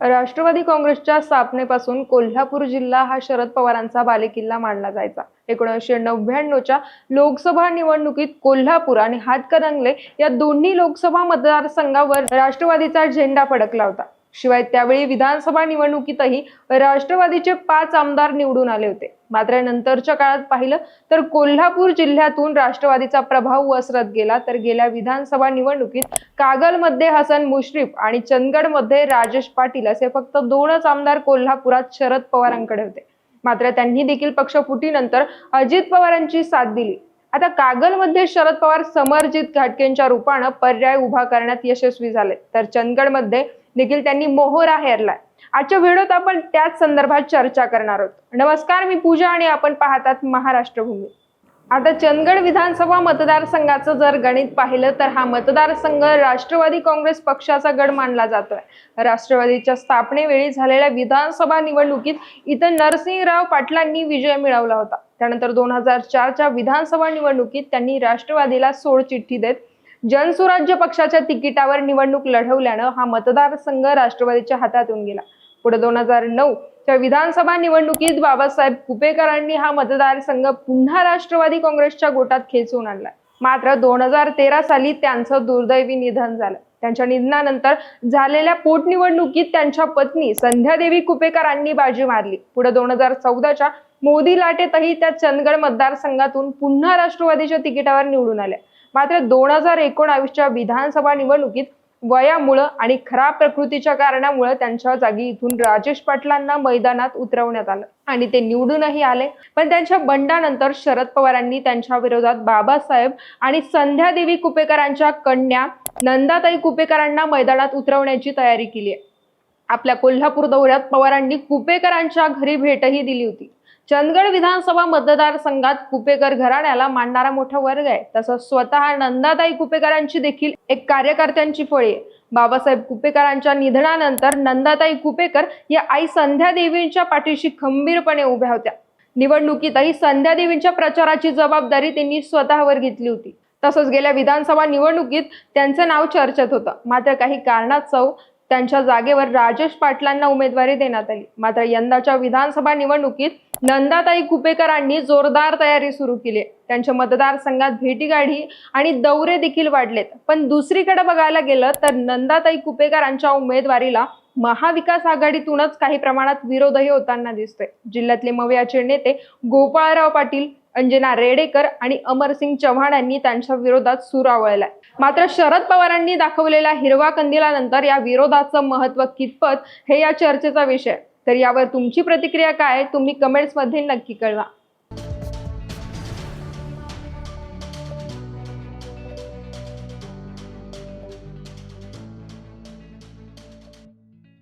राष्ट्रवादी काँग्रेसच्या स्थापनेपासून कोल्हापूर जिल्हा हा शरद पवारांचा बालेकिल्ला मानला जायचा. एकोणीसशे नव्याण्णवच्या लोकसभा निवडणुकीत कोल्हापूर आणि हातकणंगले या दोन्ही लोकसभा मतदारसंघावर राष्ट्रवादीचा झेंडा फडकला होता. शिवाय त्यावेळी विधानसभा निवडणुकीतही राष्ट्रवादीचे पाच आमदार निवडून आले होते. मात्र नंतरच्या काळात पाहिलं तर कोल्हापूर जिल्ह्यातून राष्ट्रवादीचा प्रभाव वसरत गेला. तर गेल्या विधानसभा निवडणुकीत कागलमध्ये हसन मुश्रीफ आणि चंदगडमध्ये राजेश पाटील असे फक्त दोनच आमदार कोल्हापुरात शरद पवारांकडे होते. मात्र त्यांनी देखील पक्षफुटीनंतर अजित पवारांची साथ दिली. आता कागलमध्ये शरद पवार समरजित घाटकेंच्या रूपानं पर्याय उभा करण्यात यशस्वी झाले. तर चंदगडमध्ये देखील त्यांनी मोहरा हेरलाय. आजच्या व्हिडिओत आपण त्याच संदर्भात चर्चा करणार आहोत. नमस्कार मी पूजा आणि आपण पाहतात महाराष्ट्र भूमी आता चंदगड विधानसभा मतदारसंघाचं जर गणित पाहिलं तर हा मतदारसंघ राष्ट्रवादी काँग्रेस पक्षाचा गड मानला जातोय. राष्ट्रवादीच्या स्थापनेवेळी झालेल्या विधानसभा निवडणुकीत इथं नरसिंहराव पाटलांनी विजय मिळवला होता. त्यानंतर दोन हजार चारच्या विधानसभा निवडणुकीत त्यांनी राष्ट्रवादीला सोडचिठ्ठी देत जनसुराज्य पक्षाच्या तिकिटावर निवडणूक लढवल्यानं हा मतदारसंघ राष्ट्रवादीच्या हातातून गेला. पुढे दोन हजार नऊ च्या विधानसभा निवडणुकीत बाबासाहेब कुपेकरांनी हा मतदारसंघ पुन्हा राष्ट्रवादी काँग्रेसच्या गोटात खेचून आणला. मात्र दोन हजार तेरा साली त्यांचं दुर्दैवी निधन झालं. त्यांच्या निधनानंतर झालेल्या पोटनिवडणुकीत त्यांच्या पत्नी संध्यादेवी कुपेकरांनी बाजी मारली. पुढे दोन हजार चौदाच्या मोदी लाटेतही त्या चंदगड मतदारसंघातून पुन्हा राष्ट्रवादीच्या तिकिटावर निवडून आल्या. मात्र दोन हजार एकोणावीसच्या विधानसभा निवडणुकीत वयामुळं आणि खराब प्रकृतीच्या कारणामुळे त्यांच्या जागी इथून राजेश पाटलांना मैदानात उतरवण्यात आलं आणि ते निवडूनही आले. पण त्यांच्या बंडानंतर शरद पवारांनी त्यांच्या विरोधात बाबासाहेब आणि संध्यादेवी कुपेकरांच्या कन्या नंदाताई कुपेकरांना मैदानात उतरवण्याची तयारी केली आहे. आपल्या कोल्हापूर दौऱ्यात पवारांनी कुपेकरांच्या घरी भेटही दिली होती. चंदगड विधानसभा मतदारसंघात कुपेकर घराण्याला मांडणारा मोठा वर्ग आहे. तसंच स्वतः नंदाताई कुपेकरांची देखील एक कार्यकर्त्यांची फळी आहे. बाबासाहेब कुपेकरांच्या निधनानंतर नंदाताई कुपेकर या आई संध्या देवींच्या पाठीशी खंबीरपणे उभ्या होत्या. निवडणुकीतही संध्या देवींच्या प्रचाराची जबाबदारी त्यांनी स्वतःवर घेतली होती. तसंच गेल्या विधानसभा निवडणुकीत त्यांचं नाव चर्चेत होतं. मात्र काही कारणास्तव त्यांच्या जागेवर राजेश पाटलांना उमेदवारी देण्यात आली. मात्र यंदाच्या विधानसभा निवडणुकीत नंदाताई कुपेकरांनी जोरदार तयारी सुरू केली. आहे. त्यांच्या मतदारसंघात भेटीगाठी आणि दौरे देखील वाढलेत. पण दुसरीकडे बघायला गेलं तर नंदाताई कुपेकरांच्या उमेदवारीला महाविकास आघाडीतूनच काही प्रमाणात विरोधही होताना दिसतोय. जिल्ह्यातले मवियाचे नेते गोपाळराव पाटील अंजना रेडेकर आणि अमरसिंग चव्हाण यांनी त्यांच्या विरोधात सूर आवळलाय. मात्र शरद पवारांनी दाखवलेल्या हिरवा कंदिलानंतर या विरोधाचं महत्त्व कितपत हे या चर्चेचा विषय. तर यावर तुमची प्रतिक्रिया काय? तुम्ही कमेंट्समध्ये नक्की कळवा.